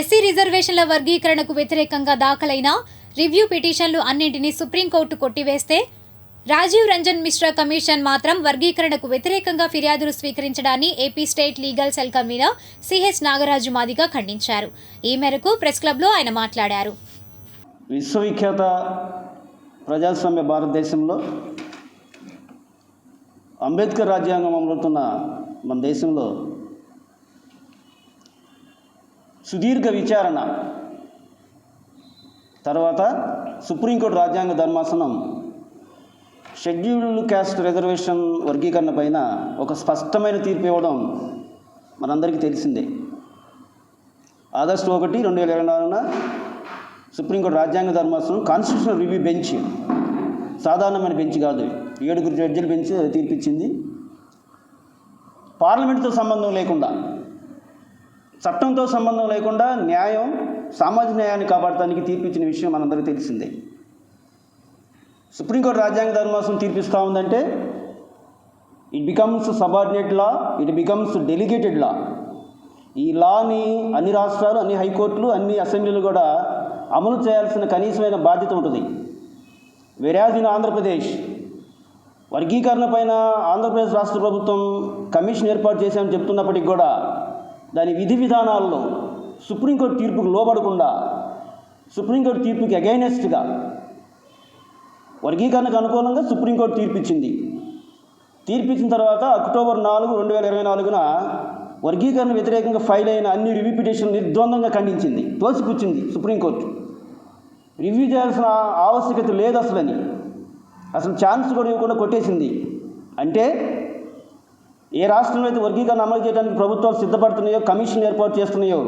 SC రిజర్వేషన్ల వర్గీకరణకు వ్యతిరేకంగా దాఖలైన రివ్యూ పిటిషన్లు అన్నింటినీ సుప్రీంకోర్టు కొట్టివేస్తే రాజీవ్ రంజన్ మిశ్రా కమిషన్ మాత్రం వర్గీకరణకు వ్యతిరేకంగా ఫిర్యాదులు స్వీకరించడాన్ని AP state legal cell convener CH Nagaraju Madiga ఖండించారు. ఈ మేరకు ప్రెస్ క్లబ్లో ఆయన మాట్లాడారు. విశ్వవిఖ్యాత ప్రజాస్వామ్య భారతదేశంలో అంబేద్కర్ రాజ్యాంగం అమలుతున్న మన దేశంలో సుదీర్ఘ విచారణ. తర్వాత సుప్రీంకోర్టు రాజ్యాంగ ధర్మాసనం. షెడ్యూల్డ్ క్యాస్ట్ రిజర్వేషన్ వర్గీకరణ పైన ఒక స్పష్టమైన తీర్పు ఇవ్వడం మనందరికీ తెలిసిందే. ఆగస్టు ఒకటి రెండు వేల ఇరవై నాలుగున సుప్రీంకోర్టు రాజ్యాంగ ధర్మాసనం కాన్స్టిట్యూషనల్ రివ్యూ బెంచ్ సాధారణమైన బెంచ్ కాదు. ఏడుగురు జడ్జిల బెంచ్ తీర్పిచ్చింది. పార్లమెంటుతో సంబంధం లేకుండా చట్టంతో సంబంధం లేకుండా న్యాయం సామాజిక న్యాయాన్ని కాపాడటానికి తీర్పిచ్చిన విషయం మనందరికీ తెలిసిందే. సుప్రీంకోర్టు రాజ్యాంగ ధర్మాసం తీర్పిస్తూ ఉందంటే it becomes subordinate law it becomes delegated law ఈ లాని అన్ని రాష్ట్రాలు అన్ని హైకోర్టులు అన్ని అసెంబ్లీలు కూడా అమలు చేయాల్సిన కనీసమైన బాధ్యత ఉంటుంది. వెరాజ్ ఇన్ ఆంధ్రప్రదేశ్ వర్గీకరణ పైన ఆంధ్రప్రదేశ్ రాష్ట్ర ప్రభుత్వం కమిషన్ ఏర్పాటు చేశామని చెప్తున్నప్పటికి కూడా దాని విధి విధానాల్లో సుప్రీంకోర్టు తీర్పుకు లోబడకుండా సుప్రీంకోర్టు తీర్పుకి అగైనెస్ట్గా వర్గీకరణకు అనుకూలంగా సుప్రీంకోర్టు తీర్పిచ్చింది. తీర్పిచ్చిన తర్వాత అక్టోబర్ నాలుగు రెండు వేల ఇరవై నాలుగున వర్గీకరణ వ్యతిరేకంగా ఫైల్ అయిన అన్ని రివ్యూ పిటిషన్ నిర్ద్వందంగా ఖండించింది తోసిపుచ్చింది సుప్రీంకోర్టు. రివ్యూ చేయాల్సిన ఆవశ్యకత లేదు అసలని అసలు ఛాన్స్ కూడా ఇవ్వకుండా కొట్టేసింది. అంటే ఏ రాష్ట్రంలో అయితే వర్గీకరణ అమలు చేయడానికి ప్రభుత్వాలు సిద్ధపడుతున్నాయో కమిషన్ ఏర్పాటు చేస్తున్నాయో